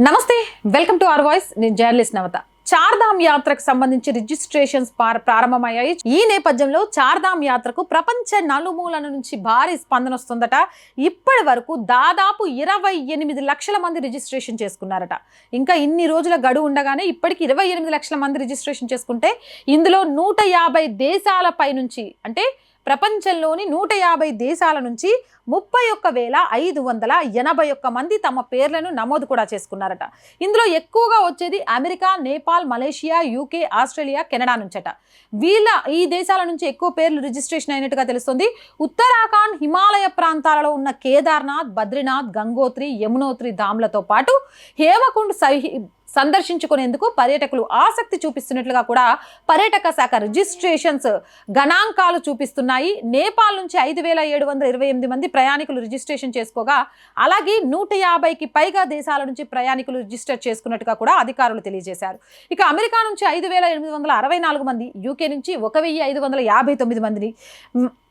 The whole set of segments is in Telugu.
నమస్తే వెల్కమ్ టు అవర్ వాయిస్. నేను జర్నలిస్ట్ నవత. చార్ధామ్ యాత్రకు సంబంధించి రిజిస్ట్రేషన్స్ పార- ప్రారంభమయ్యాయి. ఈ నేపథ్యంలో చార్ధామ్ యాత్రకు ప్రపంచ నలుమూలల నుంచి భారీ స్పందన వస్తుందట. ఇప్పటి వరకు దాదాపు ఇరవై ఎనిమిది లక్షల మంది రిజిస్ట్రేషన్ చేసుకున్నారట. ఇంకా ఇన్ని రోజుల గడువు ఉండగానే ఇప్పటికి ఇరవై ఎనిమిది లక్షల మంది రిజిస్ట్రేషన్ చేసుకుంటే ఇందులో నూట యాభై దేశాలపై నుంచి అంటే ప్రపంచంలోని నూట యాభై దేశాల నుంచి ముప్పై ఒక్క వేల ఐదు వందల ఎనభై ఒక్క మంది తమ పేర్లను నమోదు కూడా చేసుకున్నారట. ఇందులో ఎక్కువగా వచ్చేది America Nepal Malaysia UK Australia Canada నుంచట. వీళ్ళ ఈ దేశాల నుంచి ఎక్కువ పేర్లు రిజిస్ట్రేషన్ అయినట్టుగా తెలుస్తుంది. ఉత్తరాఖండ్ హిమాలయ ప్రాంతాలలో ఉన్న కేదార్నాథ్ బద్రీనాథ్ గంగోత్రి యమునోత్రి ధామ్లతో పాటు హేమకుండ్ సహి సందర్శించుకునేందుకు పర్యాటకులు ఆసక్తి చూపిస్తున్నట్లుగా కూడా పర్యాటక శాఖ రిజిస్ట్రేషన్స్ గణాంకాలు చూపిస్తున్నాయి. నేపాల్ నుంచి ఐదు వేల ఏడు వందల ఇరవై ఎనిమిది మంది ప్రయాణికులు రిజిస్ట్రేషన్ చేసుకోగా అలాగే నూట యాభైకి పైగా దేశాల నుంచి ప్రయాణికులు రిజిస్టర్ చేసుకున్నట్టుగా కూడా అధికారులు తెలియజేశారు. ఇక అమెరికా నుంచి ఐదు వేల ఎనిమిది వందల అరవై నాలుగు మంది యూకే నుంచి ఒక వెయ్యి ఐదు వందల యాభై తొమ్మిది మందిని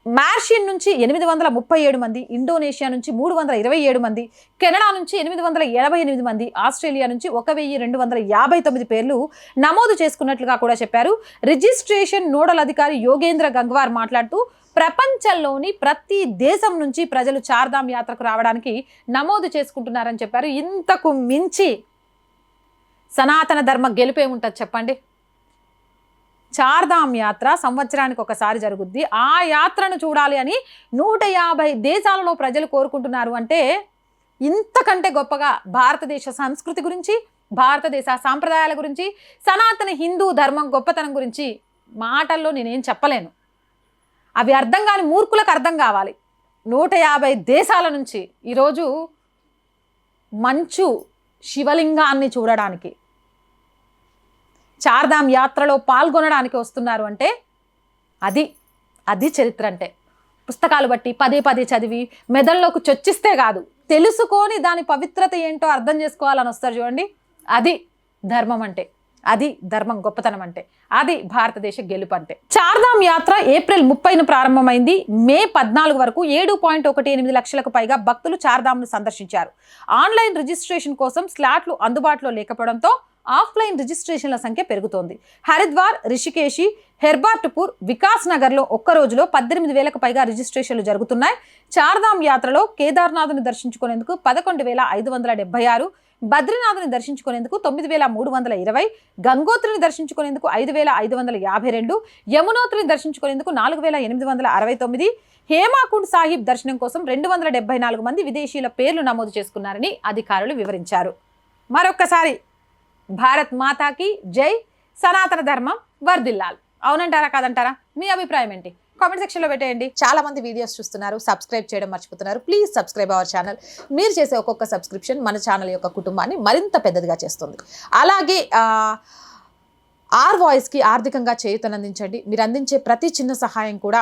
మార్షియన్ నుంచి ఎనిమిది వందల ముప్పై ఏడు మంది ఇండోనేషియా నుంచి మూడు వందల ఇరవై ఏడు మంది కెనడా నుంచి ఎనిమిది వందల ఎనభై ఎనిమిది మంది ఆస్ట్రేలియా నుంచి ఒక వెయ్యి రెండు వందల యాభై తొమ్మిది పేర్లు నమోదు చేసుకున్నట్లుగా కూడా చెప్పారు. రిజిస్ట్రేషన్ నోడల్ అధికారి యోగేంద్ర గంగ్వార్ మాట్లాడుతూ ప్రపంచంలోని ప్రతి దేశం నుంచి ప్రజలు చార్ధామ్ యాత్రకు రావడానికి నమోదు చేసుకుంటున్నారని చెప్పారు. ఇంతకు మించి సనాతన ధర్మ గెలుపే ఉంటుంది చెప్పండి. చార్ధామ్ యాత్ర సంవత్సరానికి ఒకసారి జరుగుద్ది. ఆ యాత్రను చూడాలి అని నూట యాభై దేశాలలో ప్రజలు కోరుకుంటున్నారు అంటే ఇంతకంటే గొప్పగా భారతదేశ సంస్కృతి గురించి భారతదేశ సాంప్రదాయాల గురించి సనాతన హిందూ ధర్మం గొప్పతనం గురించి మాటల్లో నేనేం చెప్పలేను. అవి అర్థం కాని మూర్ఖులకు అర్థం కావాలి. నూట యాభై దేశాల నుంచి ఈరోజు మంచు శివలింగాన్ని చూడడానికి చార్ధామ్ యాత్రలో పాల్గొనడానికి వస్తున్నారు అంటే అది అది చరిత్ర అంటే. పుస్తకాలు బట్టి పదే పదే చదివి మెదడులోకి చొచ్చిస్తే కాదు తెలుసుకొని దాని పవిత్రత ఏంటో అర్థం చేసుకోవాలని వస్తారు చూడండి. అది ధర్మం అంటే అది ధర్మం గొప్పతనం అంటే అది భారతదేశ గెలుపు అంటే. చార్ధామ్ యాత్ర ఏప్రిల్ ముప్పైన ప్రారంభమైంది. మే పద్నాలుగు వరకు ఏడు పాయింట్ ఒకటి ఎనిమిది లక్షలకు పైగా భక్తులు చార్ధామ్ను సందర్శించారు. ఆన్లైన్ రిజిస్ట్రేషన్ కోసం స్లాట్లు అందుబాటులో లేకపోవడంతో ఆఫ్లైన్ రిజిస్ట్రేషన్ల సంఖ్య పెరుగుతోంది. హరిద్వార్ రిషికేశి హెర్బార్ట్పూర్ వికాస్ నగర్లో ఒక్క రోజులో పద్దెనిమిది వేలకు పైగా రిజిస్ట్రేషన్లు జరుగుతున్నాయి. చార్ధామ్ యాత్రలో కేదార్నాథ్ని దర్శించుకునేందుకు పదకొండు వేల ఐదు వందల డెబ్బై ఆరు బద్రీనాథ్ని దర్శించుకునేందుకు తొమ్మిది వేల మూడు వందల ఇరవై గంగోత్రిని దర్శించుకునేందుకు ఐదు వేల ఐదు వందల యాభై రెండు యమునోత్రిని దర్శించుకునేందుకు నాలుగు వేల ఎనిమిది వందల అరవై తొమ్మిది హేమాకుండ్ సాహిబ్ దర్శనం కోసం రెండు వందల డెబ్బై నాలుగు మంది విదేశీయుల పేర్లు నమోదు చేసుకున్నారని అధికారులు వివరించారు. మరొక్కసారి భారత్ మాతాకి జై. సనాతన ధర్మం వర్ధిల్లాల్. అవునంటారా కాదంటారా? మీ అభిప్రాయం ఏంటి? కామెంట్ సెక్షన్లో పెట్టేయండి. చాలా మంది వీడియోస్ చూస్తున్నారు సబ్స్క్రైబ్ చేయడం మర్చిపోతున్నారు. ప్లీజ్ సబ్స్క్రైబ్ అవర్ ఛానల్ మీరు చేసే ఒక్కొక్క సబ్స్క్రిప్షన్ మన ఛానల్ యొక్క కుటుంబాన్ని మరింత పెద్దదిగా చేస్తుంది. అలాగే ఆర్ వాయిస్కి ఆర్థికంగా చేయూతనందించండి. మీరు అందించే ప్రతి చిన్న సహాయం కూడా